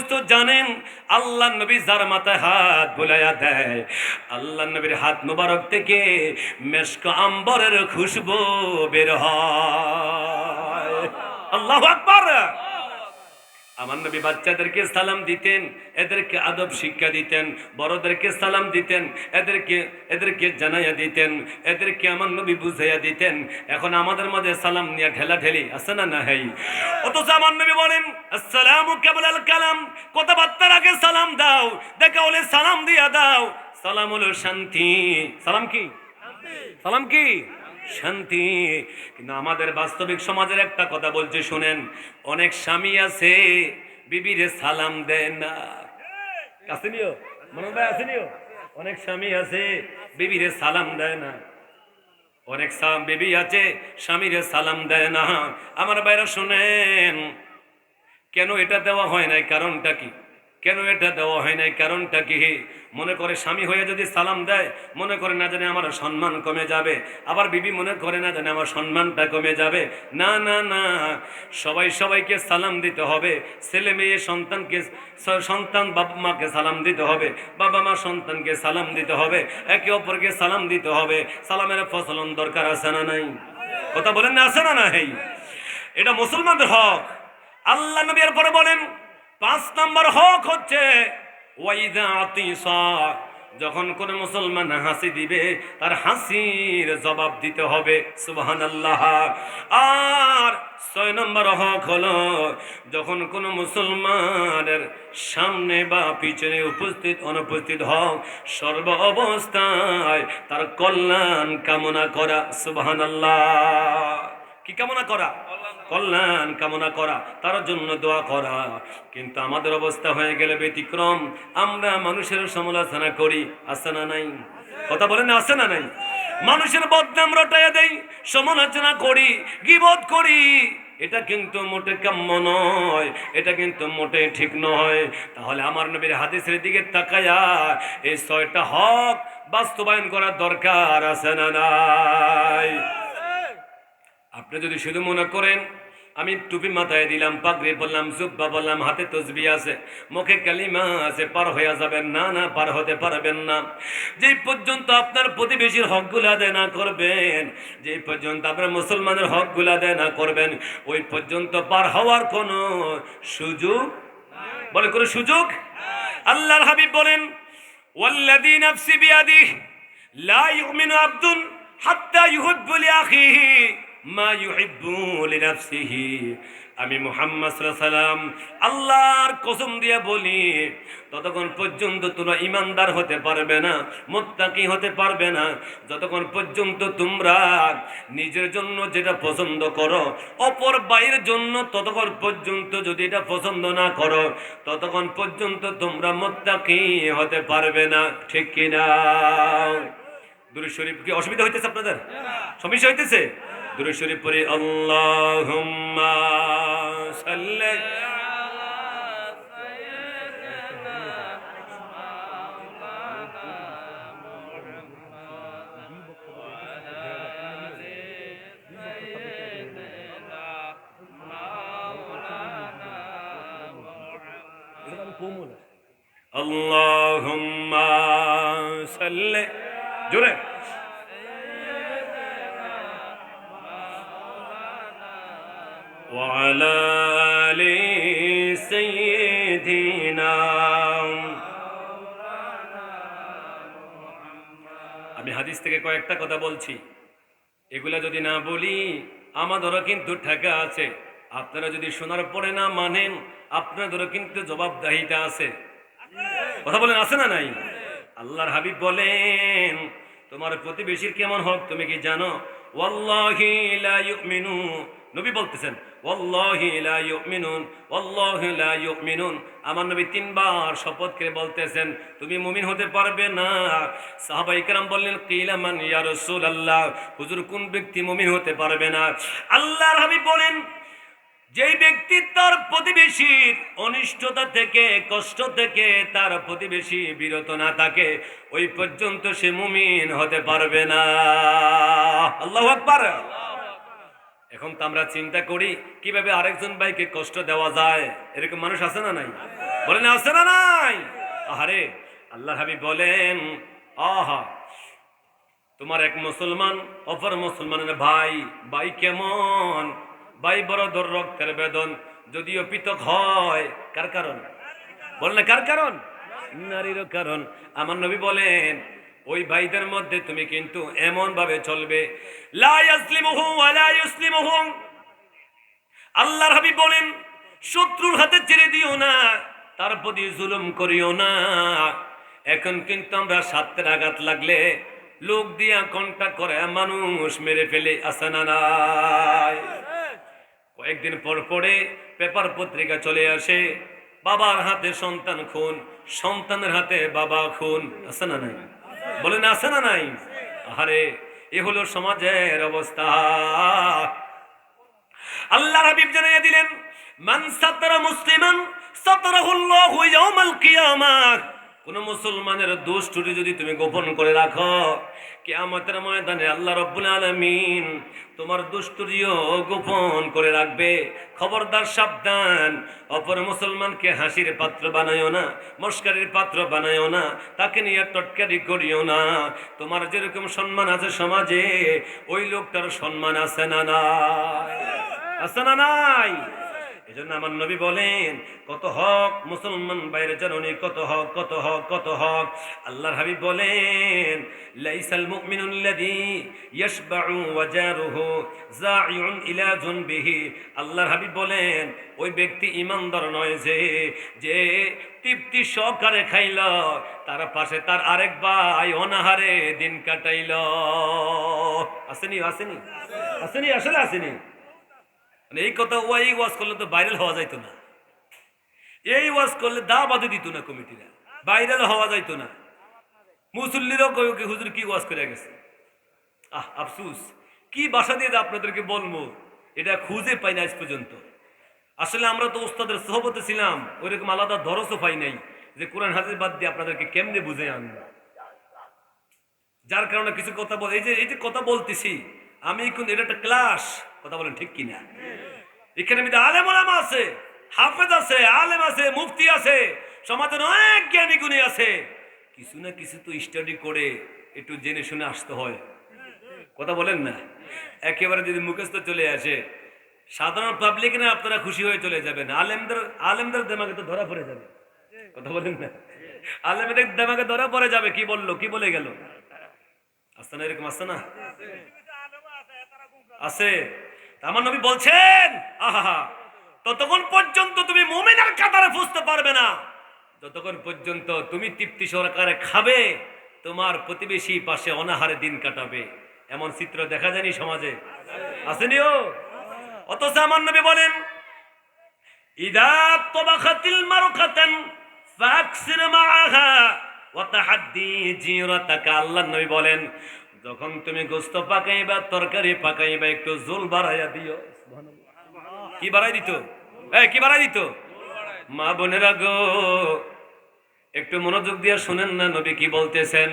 বিষয়বস্তু জানেন আল্লাহ নবী যার মাথায় হাত বুলাইয়া দেয় আল্লাহ নবীর হাত মুবারক থেকে মেশক আম্বরের খুশবু বের হয়। আল্লাহ আকবার! আমার নবী বাচ্চাদেরকে সালাম দিতেন এদেরকে আদব শিক্ষা দিতেন বড়দেরকে সালাম দিতেন এদেরকে এদেরকে জানাইয়া দিতেন এদেরকে আমার নবী বুঝাইয়া দিতেন। এখন আমাদের মাঝে সালাম নিয়ে ঠেলা ঠেলি আছে না না হেই অথচ আমার নবী বলেন আসসালামু কেবল আল কালাম। কথাবার্তার আগে সালাম দাও দেখা হলে সালাম দিয়া দাও। সালাম হলো শান্তি। সালাম কি? সালাম কি? শান্তি। কিন্তু আমাদের বাস্তবিক সমাজের একটা কথা বলছে, শুনেন, অনেক স্বামী আছে, বিবিরে সালাম দেন না। আসেনিও? মনোজ ভাই, আসেনিও? অনেক স্বামী আছে, বিবিরে সালাম দেয় না। অনেক বিবি আছে, স্বামীরে সালাম দেয় না। আমার বাইরে শুনেন, কেন এটা দেওয়া হয় নাই? কারণটা কি? কেন এটা দেওয়া হয় নাই? কারণটা কি? মনে করে স্বামী হয়ে যদি সালাম দেয়, মনে করে না জানে আমার সম্মান কমে যাবে। আবার বিবি মনে করে না জানে আমার সম্মানটা কমে যাবে। না না না, সবাই সবাইকে সালাম দিতে হবে। ছেলে মেয়ে সন্তানকে, সন্তান বাবা মাকে সালাম দিতে হবে। বাবা মা সন্তানকে সালাম দিতে হবে। একে অপরকে সালাম দিতে হবে। সালামের ফসলন দরকার আছে না নাই? কথা বলেন না, আছে না নাই? এটা মুসলমানদের হক। আল্লাহ নবী এর পরে বলেন পাঁচ নম্বর হক হচ্ছে যখন কোন মুসলমান হাসি দিবে, তার হাসির জবাব দিতে হবে সুবহান আল্লাহ আর ছয় নম্বর হক হলো, যখন কোন মুসলমানের সামনে বা পিছনে উপস্থিত, অনুপস্থিত হক সর্ব অবস্থায় তার কল্যাণ কামনা করা সুবহান আল্লাহ কি কামনা করা? কল্যাণ কামনা করা, তার জন্য দোয়া করা। কিন্তু আমাদের অবস্থা হয়ে গেলে ব্যতিক্রম। আমরা মানুষের সমালোচনা করি, আছে না নাই? কথা বলেন, আছে না নাই? মানুষের বদনাম রটাইয়া দেই, সমালোচনা করি গিবত করি। এটা কিন্তু মোটে কাম্য নয়, এটা কিন্তু মোটে ঠিক নয়। তাহলে আমার নবীর হাদিসের দিকে তাকায়া এই ছয়টা হক বাস্তবায়ন করার দরকার আছে না নাই? আপনি যদি শুধু মনে করেন আমি টুপি মাথায় দিলাম, পাগড়ি বললাম, জুব্বা বললাম, হাতে তসবি আছে, মুখে কালিমা আছে, পার হয়ে যাবেন না না পার হতে পারবেন না। যে পর্যন্ত আপনার প্রতিবেশীর হকগুলো আদায় না করবেন যে পর্যন্ত আপনার মুসলমানের হকগুলো আদায় না করবেন, ওই পর্যন্ত পার হওয়ার কোনো সুযোগ বলে কোনো সুযোগ আল্লাহর হাবিব বলেন, ওয়াল্লাযী নাফসি বিয়াদিহি লা ইউমিনু আবদুন হাত্তা ইউহিব্বু লিআখিহি মা আমি সাল্লাম আল্লাহর কসম দিয়ে বলি, ততক্ষণ পর্যন্ত তোমরা ইমানদার হতে পারবে না, মুত্তাকি হতে পারবে না। যতক্ষণ পর্যন্ত তোমরা নিজের জন্য যেটা পছন্দ করো, অপর বাইরের জন্য ততক্ষণ পর্যন্ত যদি এটা পছন্দ না করো, ততক্ষণ পর্যন্ত তোমরা মুত্তাকি হতে পারবে না। ঠিক কিনা? দুরুদ শরীফ কি অসুবিধা হইতেছে আপনাদের? সমস্যা হইতেছে? দুরুদ শরীফ পড়ে আল্লাহুম্মা সাল্লি আল্লাহুম্মা وعلى آل سيدنا আমি হাদিস থেকে কয়েকটা কথা বলছি এগুলা যদি না বলি আমাদেরও কিন্তু ঠেকা আছে আপনারা যদি শোনার পরে না মানেন আপনাদেরও কিন্তু জবাবদাহিতা আছে কথা বলেন আছে না নাই আল্লাহর হাবিব বলেন তোমার প্রতিবেশীর কেমন হক তুমি কি জানো ওয়াল্লাহি লা ইউমিনু নবী বলতেছেন আমার নবী তিনবার শপথ করে বলতেছেন, তুমি মুমিন হতে পারবে না। সাহাবাইকরাম বললেন কিলামান রসুল আল্লাহ হুজুর কোন ব্যক্তি মুমিন হতে পারবে না? আল্লাহর হাবিব বলেন, যেই ব্যক্তি তার প্রতিবেশীর অনিষ্টতা থেকে, কষ্ট থেকে তার প্রতিবেশী বিরত না থাকে, ওই পর্যন্ত সে মুমিন হতে পারবে না। আল্লাহ আকবার। এখন তো আমরা চিন্তা করি কীভাবে আরেকজন ভাইকে কষ্ট দেওয়া যায়। এরকম মানুষ আছে না নাই? বলেন, আছে না নাই? আহারে আল্লাহ হাবিব বলেন, আহা, তোমার এক মুসলমান, অপর মুসলমানের ভাই ভাই কেমন? ভাই বড় দর রক্তের বেদন, যদিও পৃথক হয়, কার কারণ? বললেন কার কারণ? নারীর কারণ। আমার নবী বলেন ওই ভাইদের মধ্যে তুমি কিন্তু এমন ভাবে চলবে আল্লাহর হাবিব বলেন, শত্রুর হাতে ছেড়ে দিও না, তার প্রতি জুলুম করিও না। এখন কিন্তু আমরা স্বার্থের আঘাত লাগলে লোক দিয়া কন্টাক্ট করে মানুষ মেরে ফেলে আসে না কয়েকদিন পর পরে পেপার পত্রিকা চলে আসে, বাবার হাতে সন্তান খুন, সন্তানের হাতে বাবা খুন, আছে না নাই? বলেন, আছে না নাই? আরে এ হলো সমাজের অবস্থা। আল্লাহ হাবিব জানিয়ে দিলেন, মান সাতারা মুসলিমান সাতারাহুল্লাহু ইয়াউমাল কিয়ামাহ কোন মুসলমানের দোষ ত্রুটি যদি তুমি গোপন করে রাখো, কিয়ামতের ময়দানে আল্লাহ রাব্বুল আলামিন তোমার দুষ্টুরিও গোপন করে রাখবে। খবরদার সাবধান, অপর মুসলমানকে হাসির পাত্র বানায়ও না, মস্কারির পাত্র বানায়ও না, তাকে নিয়ে টটকারি করিও না। তোমার যেরকম সম্মান আছে সমাজে, ওই লোকটার সম্মান আছে না নাই? আছে না নাই? এজন্য আমার নবী বলেন, কত হক, মুসলমান বাইরে জাননি, কত হক কত হক কত হক। আল্লাহর হাবিব বলেন, লাইসাল মুমিনুল্লাযী ওয়া জারুহু যাইউন ইলা জুনবিহি। আল্লাহর হাবিব বলেন, ওই ব্যক্তি ইমানদার নয় যে যে তৃপ্তি সহকারে খাইল, তার পাশে তার আরেক ভাই অনাহারে দিন কাটাইল। আসেনি আসেনি? আসেনি, আসলে আসেনি। মানে এই কথা ও এই ওয়াজ করলে তো ভাইরাল হওয়া যাইতো না। এই ওয়াজ করলে দা বাদে দিত না কমিটিরা। ভাইরাল হওয়া যাইতো না। মুসল্লিরাও কই কি, হুজুর, কি ওয়াজ করে গেছে? আহ, আফসুস। কি বাসা দিয়ে আপনাদেরকে বলব? এটা খুঁজে পাই না আজ পর্যন্ত। আসলে আমরা তো ওস্তাদের সহবতে ছিলাম, ওইরকম আলাদা ধরসও পাই নাই যে কোরআন হাজির বাদ দিয়ে আপনাদেরকে কেমনে বুঝে আনব। যার কারণে কিছু কথা বল এই যে এই যে কথা বলতেছি, আমি কিন্তু এটা একটা ক্লাস কথা বলেন ঠিক কিনা? এখানে আলেম ওলামা আছে, হাফেজ আছে, আলেম আছে, মুফতি আছে, সমাজের অনেক জ্ঞানী গুণী আছে। কিছু না কিছু তো স্টাডি করে একটু জেনে শুনে আসতে হয়। কথা বলেন না? একেবারে যদি মুখস্থ চলে আসে, সাধারণ পাবলিক না আপনারা খুশি হয়ে চলে যাবেন। আলেমদের আলেমদের দেমাগে তো ধরা পড়ে যাবে। কথা বলেন না? আলেমদের দেমাকে ধরা পড়ে যাবে, কি বলল, কি বলে গেল? আসতে না এরকম আসতে না? আছে। আমার নবী বলছেন আহা ততক্ষণ পর্যন্ত তুমি মোমেনার কাতারে ফুসতে পারবে না। যতক্ষণ পর্যন্ত তুমি তৃপ্তি সরকারে খাবে, তোমার প্রতিবেশী পাশে অনাহারে দিন কাটাবে। এমন চিত্র দেখা যায়নি সমাজে? আসেনিও? অথচ আমার নবী বলেন, ইদা নবী বলেন যখন তুমি গোস্ত পাকাইবা, তরকারি পাকাইবা, একটু জোল বাড়াইয়া দিও। কি বাড়াই দিত? কি বাড়াই দিত? মা বোনেরা গো, একটু মনোযোগ দিয়ে শুনেন না, নবী কি বলতেছেন?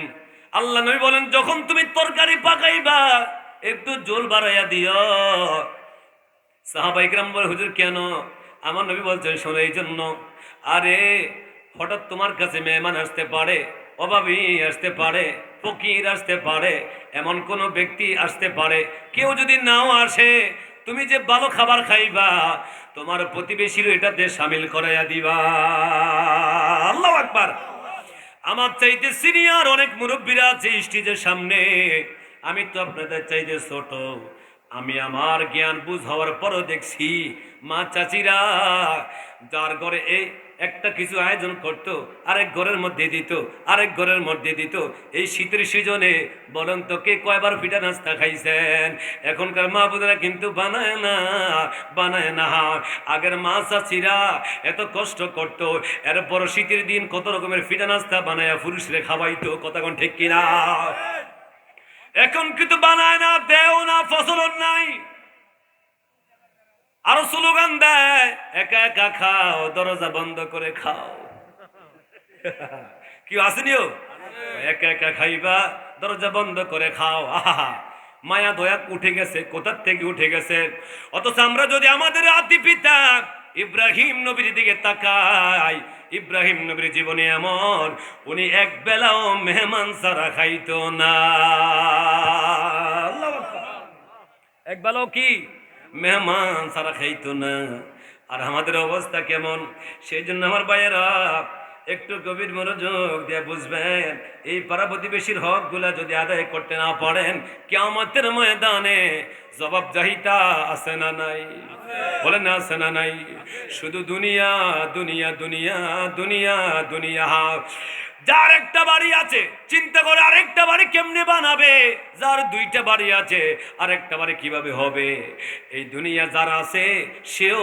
আল্লাহ নবী বলেন, যখন তুমি তরকারি পাকাইবা, একটু জোল বাড়াইয়া দিও। সাহাবাইকরাম বলে, হুজুর, কেন? আমার নবী বলছেন, শোনো এই জন্য আরে, হঠাৎ তোমার কাছে মেহমান আসতে পারে, অভাবী আসতে পারে। ফকির আসতে পারে, এমন কোন ব্যক্তি আসতে পারে, কেউ যদি নাও আসে, তুমি যে ভালো খাবার খাইবা, তোমার প্রতিবেশীর এটাতে সামিল করাইয়া দিবা। আল্লাহ আকবার। আমার চাইতে সিনিয়র অনেক মুরব্বীরা আছে স্টেজের সামনে। আমি তো আপনাদের চাইতে ছোট। আমি আমার জ্ঞান বুঝ হওয়ার পরও দেখছি, মা চাচিরা, যার ঘরে এই একটা কিছু আয়োজন করতো, আরেক ঘরের মধ্যে দিত, আরেক ঘরের মধ্যে দিত। এই শীতের সিজনে বলেন তো, কে কয়বার পিঠা নাস্তা খাইছেন? এখনকার মা বোনেরা কিন্তু বানায় না বানায় না। আগের মা চাচিরা এত কষ্ট করত, এরপর শীতের দিন কত রকমের পিঠা নাস্তা বানায় পুরুষরে খাওয়াইতো কতক্ষণ ঠিক কিনা? এখন কিন্তু বানায় না, দেও না ফসল নাই। আরও স্লোগান দেয়, একা একা খাও, দরজা বন্ধ করে খাও। কি আসেনিও একা একা খাইবা, দরজা বন্ধ করে খাও। আহা মায়া দয়া উঠে গেছে, কোথার থেকে উঠে গেছে? অথচ আমরা যদি আমাদের আদি পিতা ইব্রাহিম নবীর দিকে তাকাই, ইব্রাহিম নবীর জীবনে এমন, উনি এক বেলাও মেহমান সারা খাইতো না। এক বেলাও কি? মেহমান সারা খাইতো না। আর আমাদের অবস্থা কেমন? সেই জন্য আমার ভাইয়েরা একটু গভীর মনোযোগ দিয়ে বুঝবেন, এই পাড়া প্রতিবেশীর হকগুলা যদি আদায় করতে না পারেন কেমতের ময়দানে জবাব জাহিতা আছে না নাই? বলেন না আছে না নাই? শুধু দুনিয়া দুনিয়া দুনিয়া দুনিয়া দুনিয়া। যার একটা বাড়ি আছে, চিন্তা করে আরেকটা বাড়ি কেমনে বানাবে? যার দুইটা বাড়ি আছে, আরেকটা বাড়ি কীভাবে হবে? এই দুনিয়া যার আছে, সেও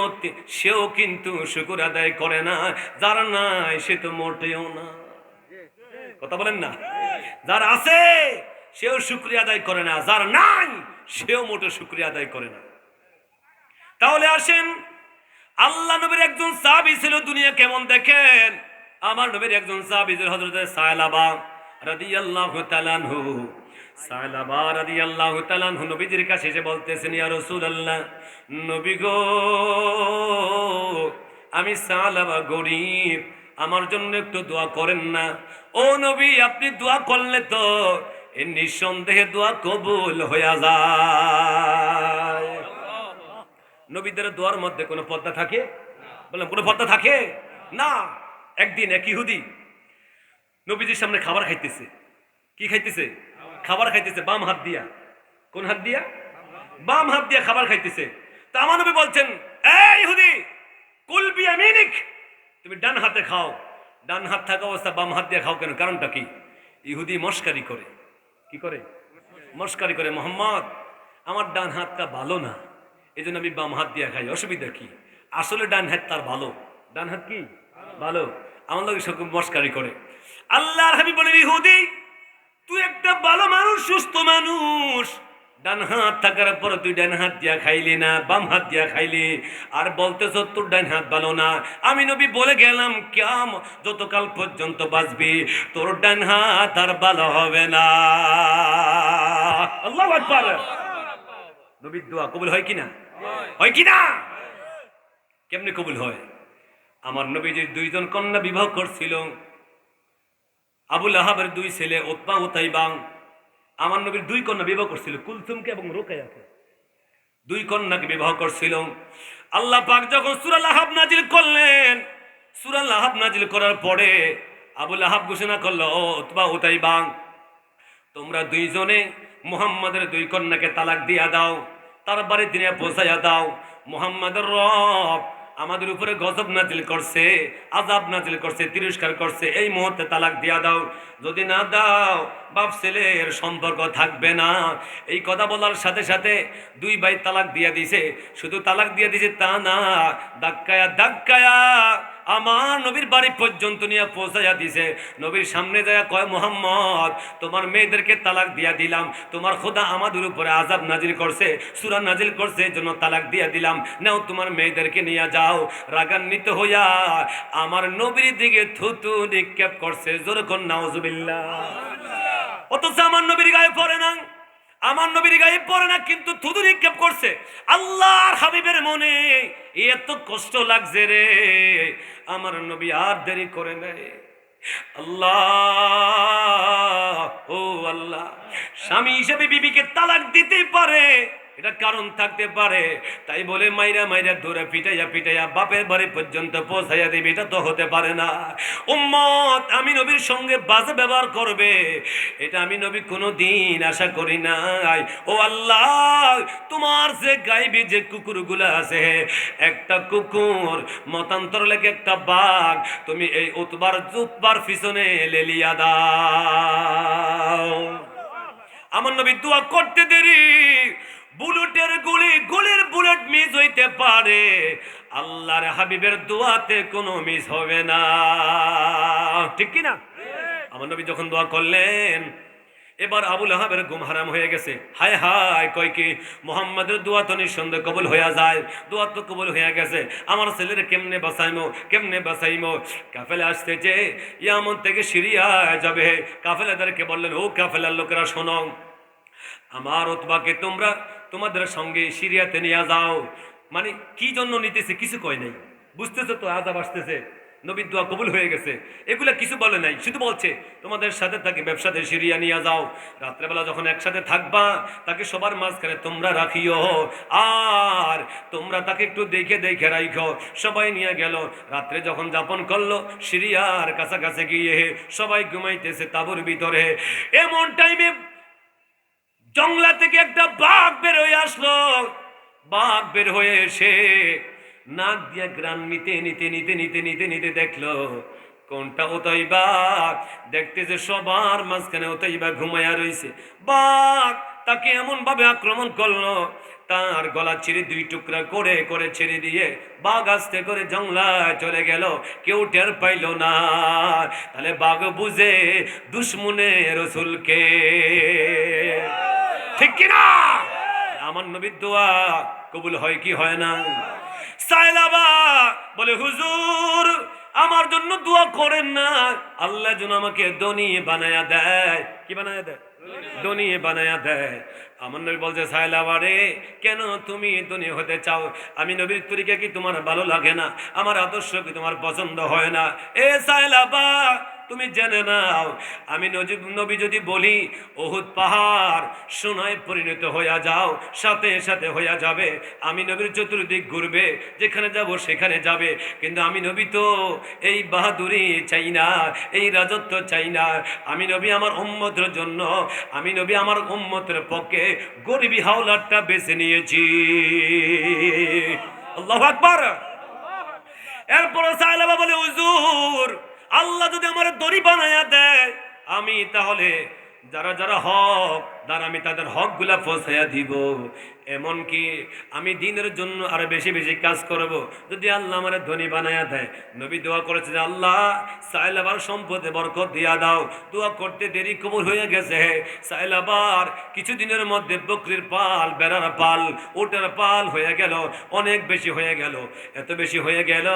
সেও কিন্তু শুকুর আদায় করে না। যার নাই, সে তো মোটেও না। কথা বলেন না? যার আছে, সেও শুক্রিয়া আদায় করে না। যার নাই, সেও মোটে শুক্রিয়া আদায় করে না। তাহলে আসেন, আল্লাহ নবীর একজন সাহাবী ছিল দুনিয়া কেমন দেখেন? আমার নবীর একজন সাহাবী ছিল হযরত সায়লাবা রাদিয়াল্লাহু তাআলা আনহু সায়লাবা রাদিয়াল্লাহু তাআলা আনহু নবীজির কাছে এসে বলতেছেন, ইয়া রাসূলুল্লাহ, নবী গো, আমি সায়লাবা গরিব, আমার জন্য একটু দোয়া করেন না। ও নবী, আপনি দোয়া করলে তো এ নিঃসন্দেহে দোয়া কবুল হইয়া যায়। নবীদের দোয়ার মধ্যে কোনো পদ্মা থাকে? বললাম কোনো পদ্মা থাকে? না। একদিন এক ইহুদি নবীজির সামনে খাবার খাইতেছে। কি খাইতেছে? খাবার খাইতেছে, বাম হাত দিয়া। কোন হাত দিয়া? বাম হাত দিয়া খাবার খাইতেছে। তা আমার নবী বলছেন, এই ইহুদি, কুল বিয়ামিনিক, তুমি ডান হাতে খাও। ডান হাত থাকা অবস্থা, বাম হাত দিয়ে খাও কেন? কারণটা কি? ইহুদি মস্কারি করে। কি করে? মস্কারি করে, মোহাম্মদ, আমার ডান হাতটা ভালো না। এই জন্য আমি বাম হাত দিয়ে খাই। অসুবিধা কি? আসলে ডান হাত তার ভালো। ডান হাত কি? ভালো। লোক সব মস্কারি করে। আল্লাহর হাবি বলে ইহুদি, তুই একটা ভালো মানুষ, সুস্থ মানুষ। ডান হাত থাকার পর তুই ডান হাত দিয়া খাইলি না, বাম হাত দিয়া খাইলি। আর বলতেছ, তোর ডান হাত ভালো না। আমি নবী বলে গেলাম কেম যতকাল পর্যন্ত বাঁচবি, তোর ডান হাত আর ভালো হবে না। আল্লাহ নবীর দোয়া কবুল হয় কিনা? হয় কিনা? কেমনে কবুল হয়? আমার নবীজির দুইজন কন্যা বিবাহ করছিল। আবুল আহাবের দুই ছেলে ওতবা উতাইবাং আমার নবীর দুই কন্যা বিবাহ করছিল, কুলসুমকে এবং রোকায়াকে দুই কন্যাকে বিবাহ করছিল। আল্লাহ পাক যখন সুরাল আহাব নাজিল করলেন সুরাল আহাব নাজিল করার পরে আবুল আহাব ঘোষণা করল, ও উতাইবাং তোমরা দুইজনে মুহাম্মাদের দুই কন্যাকে তালাক দিয়া দাও, তার বাড়ি দিনে পৌঁছাইয়া দাও। মুহাম্মাদের রব আমাদের উপরে গজব নাজিল করছে আজাব নাজিল করছে, তিরস্কার করছে, এই মুহূর্তে তালাক দিয়া দাও। যদি না দাও, বাপ ছেলের সম্পর্ক থাকবে না। এই কথা বলার সাথে সাথে দুই ভাই তালাক দিয়া দিছে শুধু তালাক দিয়া দিছে তা না, ধাক্কায়া দাক্কায়া আমার নবীর বাড়ি পর্যন্ত নিয়ে পৌঁছাইয়া দিছে। নবীর সামনে যায় কয়, মোহাম্মদ, তোমার মেয়েদেরকে তালাক দিয়া দিলাম। তোমার খোদা আমাদের উপরে আজাব নাজিল করছে, সুরা নাজিল করছে জন্য তালাক দিয়া দিলাম। নাও তোমার মেয়েদেরকে নিয়ে যাও। রাগান্বিত হইয়া আমার নবীর দিকে থুতু নিক্ষেপ করছে। জোরকন নাউজুবিল্লাহ। অথচ আমার নবীর গায়ে পড়ে না। আমার নবীর গায়ে পড়ে না, কিন্তু থুতু নিক্ষেপ করছে। আল্লাহর হাবিবের মনে এত কষ্ট লাগছে রে। আমার নবী আর দেরি করে নেয় আল্লাহ স্বামী হিসেবে বিবিকে তালাক দিতে পারে। এটা কারণ থাকতে পারে। তাই বলে মাইরা মাইরা ধরে পিটাইয়া পিটাইয়া বাপের বাড়ি পর্যন্ত পৌঁছাইয়া দেবে, এটা তো হতে পারে না। উম্মত, আমি নবীর সঙ্গে বাজে ব্যবহার করবে। এটা আমি নবী কোনো দিন আশা করি নাই। ও আল্লাহ, তোমার যে গাইবি যে কুকুরগুলো আছে, একটা কুকুর, মতান্তর লেগে একটা বাঘ, তুমি এই উতবার জুতবার পিছনে লেলিয়া দাও। আমার নবী দোয়া করতে দেরি। বুলেটের গুলি, গুলির বুলেট মিস হইতে পারে। আল্লাহর হাবিবের দোয়াতে কোনো মিস হবে না। ঠিক কি না আমার নবী যখন দোয়া করলেন, এবার আবুল আহাবের গুম হারাম হয়ে গেছে। হায় হায়, কয় কি? মোহাম্মদের দোয়া তো নিঃসন্দেহ কবুল হইয়া যায়। দোয়া তো কবুল হইয়া গেছে। আমার ছেলের কেমনে বাঁচাইমো কেমনে বাঁচাইমো? কাফেলে আসতেছে ইয়ামন থেকে সিরিয়া যাবে। কাফেলাদেরকে বললেন, ও কাফেলার লোকেরা, শোনো। আমার ওতবাকে তোমরা তোমাদের সঙ্গে সিরিয়াতে নিয়ে যাও। মানে কি জন্য নিতেছে কিছু কয় নাই? বুঝতেছে তো আজাব আসতেছে। নবীর দোয়া কবুল হয়ে গেছে। এগুলা কিছু বলে নাই, শুধু বলছে, তোমাদের সাথে তাকে ব্যবসাতে সিরিয়া নিয়ে যাও। রাত্রেবেলা যখন একসাথে থাকবা, তাকে সবার মাঝখানে তোমরা রাখিও। আর তোমরা তাকে একটু দেখে দেখে রাখো সবাই নিয়ে গেল। রাত্রে যখন যাপন করল, সিরিয়ার কাছাকাছি গিয়ে সবাই ঘুমাইতেছে তাবুর ভিতরে। এমন টাইমে জংলা থেকে একটা বাঘ বের হয়ে আসলো। বাঘ বের হয়ে এসে নাক দিয়ে গ্রাম নিতে নিতে নিতে নিতে নিতে নিতে দেখল, কোনটা ওতাই বাঘ? দেখতেছে সবার মাঝখানে ওতাই বাঘ ঘুমাইয়া রইছে। বাঘ তাকে এমন ভাবে আক্রমণ করল, তার গলা ছিঁড়ে দুই টুকরা করে করে ছেড়ে দিয়ে বাঘ আস্তে করে জংলায় চলে গেল। কেউ টের পাইল না। তাহলে বাঘ বুঝে দুশ্মনে রসুলকে। ঠিক কিনা? আমার নবীর দোয়া কবুল হয় কি হয় না? সাইলাবা বলে, হুজুর, আমার জন্য দোয়া করেন না। আল্লাহ যেন আমাকে দনি বানায়া দেয়। কি বানায়া দেয়? দনি বানায়া দেয়। আমার নবী বলছে সাইলাবা রে, কেন তুমি ধনী হতে চাও? আমি নবীর তরিকা কি তোমার ভালো লাগে না? আমার আদর্শ কি তোমার পছন্দ হয় না? এ সাইলাবা তুমি জেনে নাও, আমি নজিব নবী যদি বলি, ওহুদ পাহাড় সোনায় পরিণত হইয়া যাও, সাথে সাথে হইয়া যাবে। আমি নবীর চতুর্দিক ঘুরবে, যেখানে যাব সেখানে যাবে। কিন্তু আমি নবী তো এই বাহাদুরি চাই না, এই রাজত্ব চাই না। আমি নবী আমার উম্মতের জন্য, আমি নবী আমার উম্মতের পক্ষে গরিবী হাওলারটা বেছে নিয়েছি। আল্লাহ আকবার। এরপর সাইলাবা বলে, হুজুর আল্লাহ যদি আমার দড়ি বানায়া দেয়, আমি তাহলে যারা যারা হক, দ্বারা আমি তাদের হকগুলা পৌঁছাইয়া দিব। এমনকি আমি দিনের জন্য আরও বেশি বেশি কাজ করব। যদি আল্লাহ আমার ধনী বানায়া দেয়, নবী দোয়া করেছে যে, আল্লাহ সাইলাবার সম্পদে বরকত দিয়া দাও। দোয়া করতে দেরি কবুল হয়ে গেছে। সাইলাবার কিছুদিনের মধ্যে বকরির পাল, বেড়ার পাল ওটার পাল হয়ে গেল, অনেক বেশি হয়ে গেল। এত বেশি হয়ে গেল,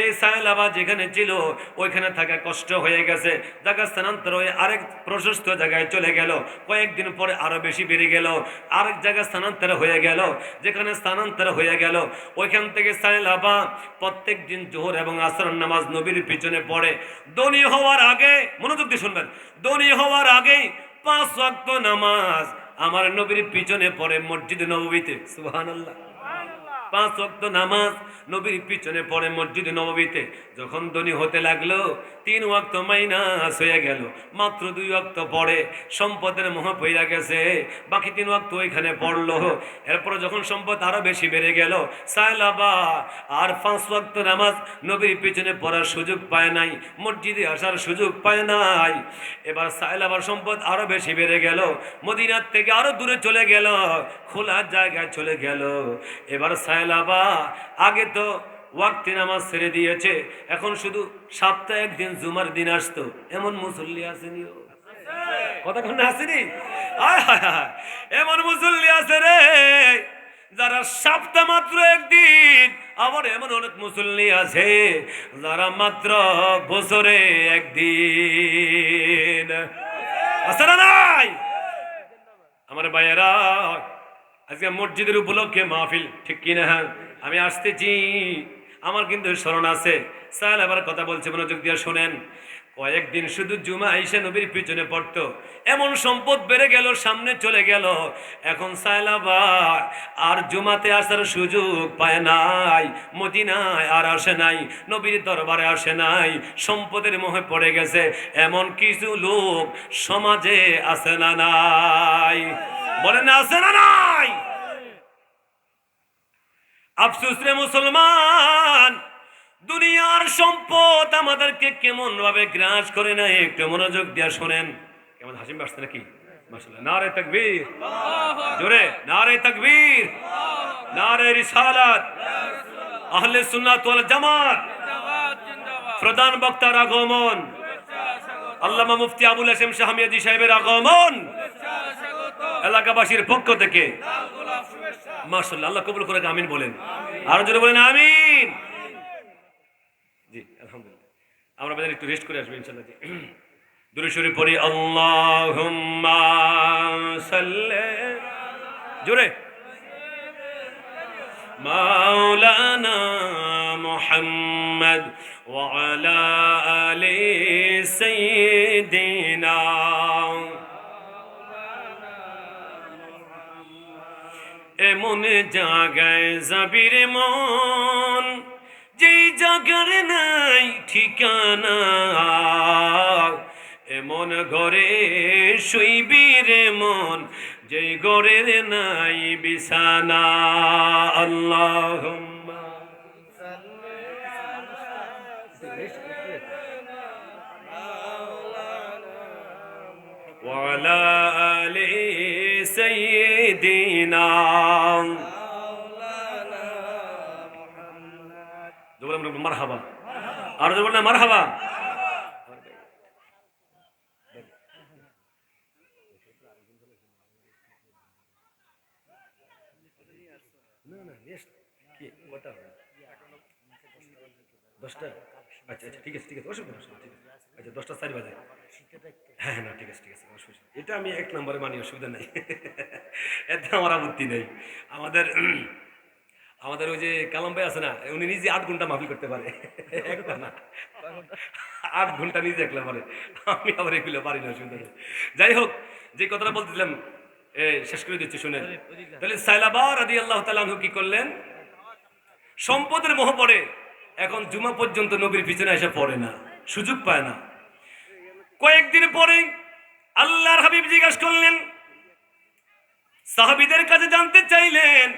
এই সাইলাবা যেখানে ছিল, ওইখানে থাকা কষ্ট হয়ে গেছে। জায়গা স্থানান্তর হয়ে আরেক প্রশস্ত জায়গায় চলে গেল। কয়েকদিন পরে আরও বেশি বেড়ে গেল। আরেক জায়গায় স্থানান্তর হয়ে গেল যেখানে স্থানান্তর হয়ে গেল ওইখান থেকে সাইলাবা প্রত্যেক দিন জোহর এবং আসর নামাজ নবীর পিছনে পড়ে। দনি হওয়ার আগে মনোযোগ দিয়ে শুনবেন দনি হওয়ার আগেই পাঁচ ওয়াক্ত নামাজ আমার নবীর পিছনে পড়ে মসজিদ নবীতে সুবহানাল্লাহ। পাঁচ ওয়াক্ত নামাজ নবীর পিছনে পড়ে মসজিদ নবীতে যখন ধনী হতে লাগল তিন ওয়াক্ত মাইনাস হয়ে গেল। মাত্র দুই ওয়াক্ত পড়ে সম্পদের মোহ পইরা গেছে। বাকি তিন ওয়াক্ত ওইখানে পড়ল। এরপরে যখন সম্পদ আরও বেশি বেড়ে গেল সাইলাবা আর পাঁচ ওয়াক্ত নামাজ নবীর পিছনে পড়ার সুযোগ পায় নাই, মসজিদে আসার সুযোগ পায় নাই। এবার সাইলাবার সম্পদ আরও বেশি বেড়ে গেল, মদিনার থেকে আরও দূরে চলে গেল, খোলা জায়গায় চলে গেল। এবার সাইলাবা আগে তো ওয়াক্তি নামাজ ছেড়ে দিয়েছে। এখন শুধু সপ্তাহে একদিন জুমার দিন আসতো। এমন মুসল্লি আসেনি। কতক্ষণ আসেনি? এমন মুসল্লি আছে রে। যারা সপ্তাহ মাত্র একদিন, আবার এমন অনেক মুসল্লি আছে, যারা মাত্র বছরে একদিন। আছে না নাই? আমার ভাইয়েরা, আজকে মসজিদের উপলক্ষে মাহফিল, ঠিক কিনা? আমি আসতেছি। আমার কিন্তু স্মরণ আছে। সাহেল আবার কথা বলছে, মনোযোগ দিয়ে শোনেন। কয়েকদিন শুধু জুমা আইসা নবীর পিছনে পড়তো। এমন সম্পদ বেড়ে গেল, সামনে চলে গেল। এখন সাইলাবা আর জুমাতে আসার সুযোগ পায় নাই। মদিনায় আর আসে নাই, নবীর দরবারে আসে নাই। সম্পদের মোহে পড়ে গেছে, এমন কিছু লোক সমাজে আছে না নাই। বলেন, আছে না নাই? আফসুস রে মুসলমান দুনিয়ার সম্পদ আমাদেরকে কেমন ভাবে গ্রাস করে না একটু মনোযোগ দিয়া শোনেন। কেমন হাসিম বাসছে নাকি? নারে তাকবীর। জোরে। নারে তাকবীর। নারে রিসালাত। আহলে সুন্নাত ওয়াল জামাত। প্রধান বক্তার আগমন। আল্লামা মুফতি আবুল হাসেম শাহমিয়াজি সাহেবের আগমন। এলাকাবাসীর পক্ষ থেকে। মার্শাল্লাহ আল্লাহ কবুল করে আমিন বলেন আরো জোরে বলেন আমিন জি আলহামদুলিল্লাহ আমরা বাজার একটু রেস্ট করে আসবো ইনশাল্লাহ জি দূরে সরে পড়ি আল্লাহুম্মা সাল্লি জোরে মাওলানা মুহাম্মদ وعلى آل سيدنا এমন জাগায় যাবির মন যেই জাগার নাই ঠিকানা এমন ঘরে শুইবির মন যেই ঘরের নাই বিছানা আল্লাহ وعلى آل سيدنا জোরে আমরা মারহাবা। আর জোরে বলনা, মারহাবা। দশটা? আচ্ছা আচ্ছা ঠিক আছে ঠিক আছে অসুবিধা আচ্ছা দশটা চারি বাজে। হ্যাঁ হ্যাঁ না ঠিক আছে ঠিক আছে অসুবিধা এটা আমি এক নম্বরে মানি অসুবিধা নেই। এতে আমার আপত্তি নেই। আমাদের আমাদের ওই যে কালাম ভাই আছে না উনি নিজে আট ঘণ্টা মাফি করতে পারে। একটা না আট ঘণ্টা নিজে একলা পারে। আমি আবার এগুলো পারি না অসুবিধা নেই। যাই হোক যে কথাটা বলতেছিলাম এ, শেষ করে দিচ্ছি শুনেন। তাহলে সাইলাবার আদি আল্লাহ তালাহু কি করলেন? সম্পদের মোহ পড়ে এখন জুমা পর্যন্ত নবীর পিছনে এসে পড়ে না সুযোগ পায় না। কয়েকদিন পরে আল্লাহর হাবিব জিজ্ঞাসা করলেন, সাহাবিদের কাছে জানতে চাইলেন।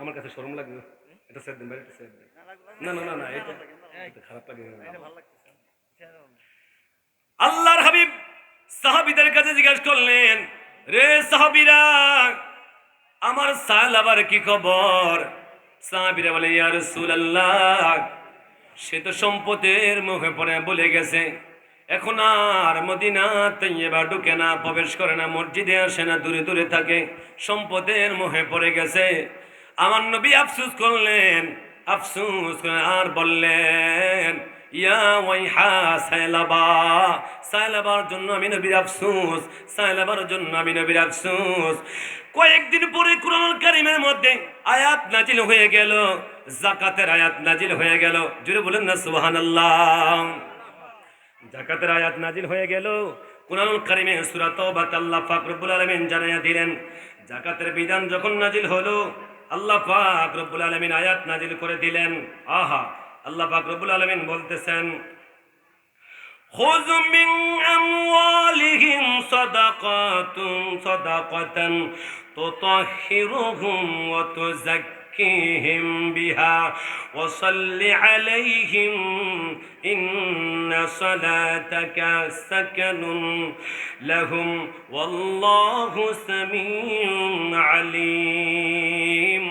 আমার কাছে শরম লাগবে এটা সেট দেন না না না না, এটা খারাপ লাগে আল্লাহর হাবিব সাহাবিদের কাছে জিজ্ঞাসা করলেন, রে সাহাবিরা, আমার সাল আবার কি খবর? সাহাবিরা বলে, ইয়া রাসূলুল্লাহ, সে তো সম্পদের মুখে পড়ে বলে গেছে। এখন আর মদিনা তৈবা ঢুকে না, প্রবেশ করে না, মসজিদে আসে না, দূরে দূরে থাকে, সম্পদের মুখে পড়ে গেছে। আমার নবী আফসুস করলেন, আফসুস আর বললেন, ইয়া সাইলাবার জন্য সাইলাবার জন্য কয়েকদিন পরে কারিমের মধ্যে নাজিল হয়ে গেল, জাকাতের আয়াত নাজিল হয়ে গেল। জুড়ে বলেন না, সুবহানাল্লাহ। জাকাতের আয়াত নাজিল হয়ে গেল কুরআনুল কারিমে সূরা তওবাত আল্লাহ পাক রব্বুল আলামিন জানাইয়া দিলেন জাকাতের বিধান যখন নাজিল হলো আল্লাহ পাক রব্বুল আলামিন আয়াত নাজিল করে দিলেন আহা আল্লাহ পাক রব্বুল আলামিন বলতেছেন خذ من أموالهم صدقات صدقة تطهرهم وتزكيهم بها وصل عليهم إن صلاتك سكن لهم والله سميع عليم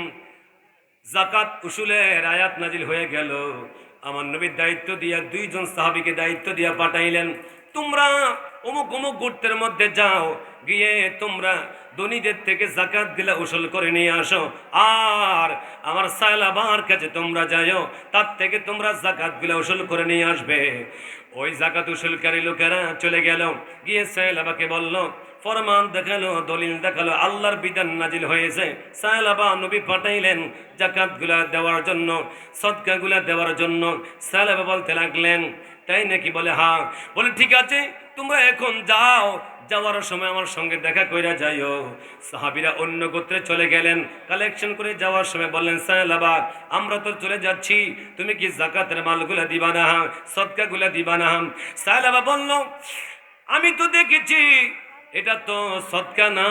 জাকাত উসুলের আয়াত নাজিল হয়ে গেল আমার নবীর দায়িত্ব দিয়া দুইজন সাহাবীকে দায়িত্ব দিয়া পাঠাইলেন তোমরা অমুক অমুক গোত্রের মধ্যে যাও গিয়ে তোমরা ধনীদের থেকে জাকাত দিলা উসুল করে নিয়ে আসো। আর আমার সাইলাবার কাছে তোমরা যাও তার থেকে তোমরা জাকাতগুলা উসুল করে নিয়ে আসবে। ওই জাকাত উসুলকারী লোকেরা চলে গেল। গিয়ে সাইলাবাকে বলল, ফরমান দেখাল, দলিল দেখাল, আল্লাহর বিধান নাজিল হয়েছে। সালাবা নবী পাঠাইলেন জাকাতগুলা দেওয়ার জন্য সদকা গুলা দেওয়ার জন্য। সালাবা বলতে লাগলেন, তাই নাকি বলে? হ্যাঁ। বলে, ঠিক আছে, তোমরা এখন যাও যাওয়ার সময় আমার সঙ্গে দেখা কইরা যাইও। সাহাবিরা অন্য গোত্রে চলে গেলেন। কালেকশন করে যাওয়ার সময় বললেন সাহেলাবা আমরা তো চলে যাচ্ছি। তুমি কি জাকাতের মালগুলা দিবা না? সদকা গুলা দিবা না? সাহেলাবা বলল, আমি তো দেখেছি এটা তো সৎকা না,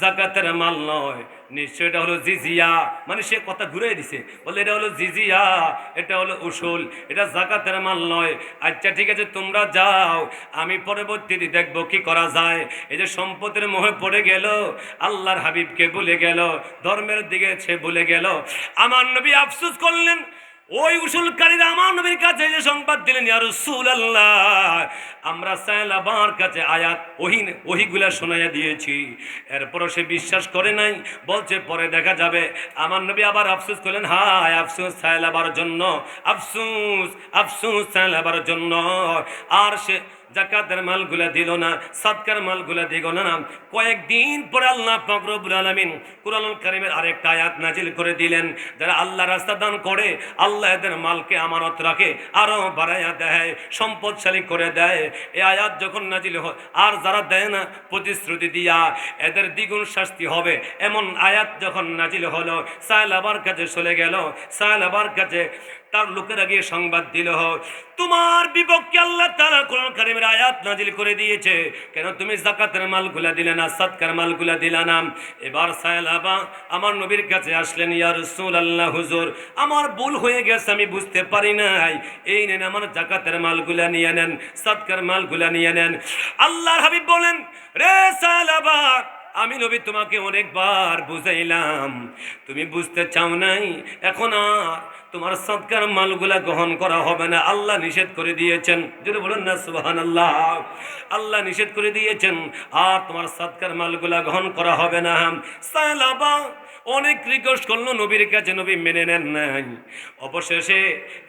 জাকাতের মাল নয়। নিশ্চয় এটা হলো জিজিয়া। মানে সে কথা ঘুরে দিছে। বলে, এটা হলো জিজিয়া, এটা হলো উসুল, এটা জাকাতের মাল নয়। আচ্ছা ঠিক আছে, তোমরা যাও। আমি পরবর্তীতে দেখব কি করা যায়। এই যে সম্পদের মোহে পড়ে গেল, আল্লাহর হাবিবকে ভুলে গেল, ধর্মের দিকে সে ভুলে গেল। আমার নবী আফসুস করলেন ওই উসুলকারীরা আমার নবীর কাছে যে সংবাদ দিলেন, ইয়া রাসূলুল্লাহ, আমরা সাইলাবার কাছে আয়াত, ওহি, ওহিগুলা শোনাইয়া দিয়েছি। এরপরও সে বিশ্বাস করে নাই, বলছে, পরে দেখা যাবে। আমার নবী আবার আফসোস করলেন, হায়, আফসোস, সাইলাবার জন্য, আফসুস, আফসোস, সাইলাবার জন্য। আর সে জাকাতের মালগুলা দিল না সৎকার মালগুলা দিল না কয়েকদিন পরে আল্লাহ ফকরবুল আলমিন কুরআন কারিমের আরেকটা আয়াত নাজিল করে দিলেন, যারা আল্লাহ রাস্তা দান করে, আল্লাহ এদের মালকে আমানত রাখে, আরও বাড়াইয়া দেয়, সম্পদশালী করে দেয়। এই আয়াত যখন নাজিল হয়, আর যারা দেয় না, প্রতিশ্রুতি দিয়া এদের দ্বিগুণ শাস্তি হবে। এমন আয়াত যখন নাজিল হলো, সাহেল আবার কাছে চলে গেল, সাহেল আবার কাছে তার লোকেরা গিয়ে সংবাদ দিল, তোমার বিপক্ষে আল্লাহ তারা কোরআন কারিমের আয়াত নাজিল করে দিয়েছে। কেন তুমি জাকাতের মালগুলা দিলে না সৎকার মালগুলা দিলা না? এবার সাহেলাবা আমার নবীর কাছে আসলেন ইয়ার রাসূল আল্লাহ হুজুর, আমার ভুল হয়ে গেছে, আমি বুঝতে পারি নাই। এই নেন, আমার জাকাতের মালগুলা নিয়ে নেন সৎকার মালগুলা নিয়ে নেন। আল্লাহর হাবিব বলেন, রে সাহেলাবা আমি নবী তোমাকে অনেকবার বুঝাইলাম। তুমি বুঝতে চাও নাই? এখন আর তোমার সৎকার মালগুলা গ্রহণ করা হবে না। আল্লাহ নিষেধ করে দিয়েছেন। যদি বলুন না সুবাহান আল্লাহ আল্লাহ নিষেধ করে দিয়েছেন, আর তোমার সৎকার মালগুলা গ্রহণ করা হবে না। সালাবা, অনেক রিকোয়েস্ট করল নবীর কাছে, নবী মেনে নেন নাই। অবশেষে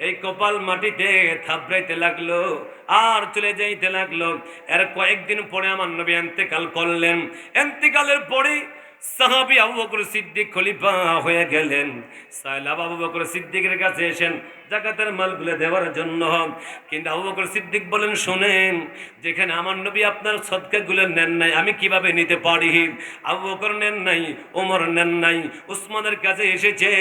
এই কপাল মাটিতে থাপড়াইতে লাগল, আর চলে যাইতে লাগল। এর কয়েকদিন পরে আমার নবী এন্তেকাল করলেন। এন্তেকালের পরে সাহাবি আবু বকর সিদ্দিক খলিফা হয়ে গেলেন। সাইলাব আবু বকর সিদ্দিকের কাছে এসেন, জাকাতের মালগুলো দেওয়ার জন্য। কিন্তু আবু বকর সিদ্দিক বলেন, শোনেন, যেখানে আমার নবী আপনার সদকাগুলো নেন নাই, আমি কীভাবে নিতে পারি? আবু বকর নেন নাই, ওমর নেন নাই, উসমানের কাছে এসেছে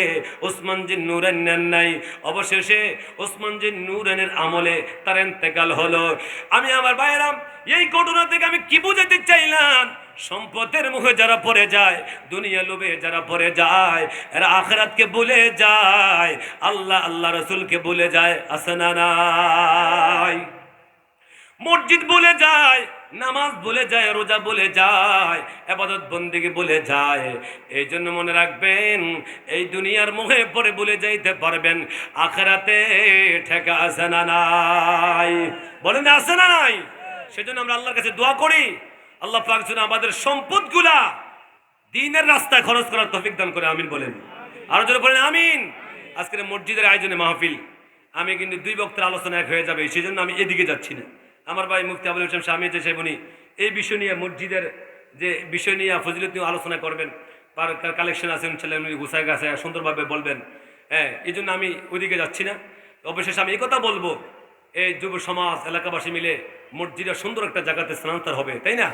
ওসমান জি নুরেন নেন নাই। অবশেষে ওসমান জি নুরেনের আমলে তার এন্তেকাল হলো। আমি আমার বাইরাম এই ঘটনা থেকে আমি কি বুঝাতে চাইলাম? সম্পদের মুখে যারা পড়ে যায়, দুনিয়া লোভে যারা পড়ে যায়, এরা আখরাতকে ভুলে যায়, আল্লাহ আল্লাহ রসুলকে ভুলে যায় আসে না নাই? মসজিদ বলে যায়, নামাজ বলে যায়, রোজা বলে যায় আবাদত বন্দিকে বলে যায়। এই জন্য মনে রাখবেন, এই দুনিয়ার মুখে পরে বলে যাইতে পারবেন, আখরাতে ঠেকা আসে না নাই? বলেন আসে না নাই? সেজন্য আমরা আল্লাহর কাছে দোয়া করি। আল্লাহ পাক যেন আমাদের সম্পদগুলা দিনের রাস্তায় খরচ করার তফিক দান করে, আমিন বলেন। আরও জোরে বলেন, আমিন। আজকের মসজিদের আয়োজনে মাহফিল। আমি কিন্তু দুই বক্তার আলোচনা এক হয়ে যাবে, সেই জন্য আমি এদিকে যাচ্ছি না। আমার ভাই মুফতি আবুল ইসলাম স্বামী যে সাহেবনি এই বিষয় নিয়ে মসজিদের যে বিষয় নিয়ে ফজিলত নিয়ে আলোচনা করবেন, তার কালেকশন আছে ছেলে গুছায় গাছে, সুন্দরভাবে বলবেন। হ্যাঁ এই জন্য আমি ওইদিকে যাচ্ছি না। অবশেষে আমি এই কথা বলব, এই যুব সমাজ, এলাকাবাসী মিলে মসজিদের সুন্দর একটা জায়গাতে স্থানান্তর হবে, তাই না?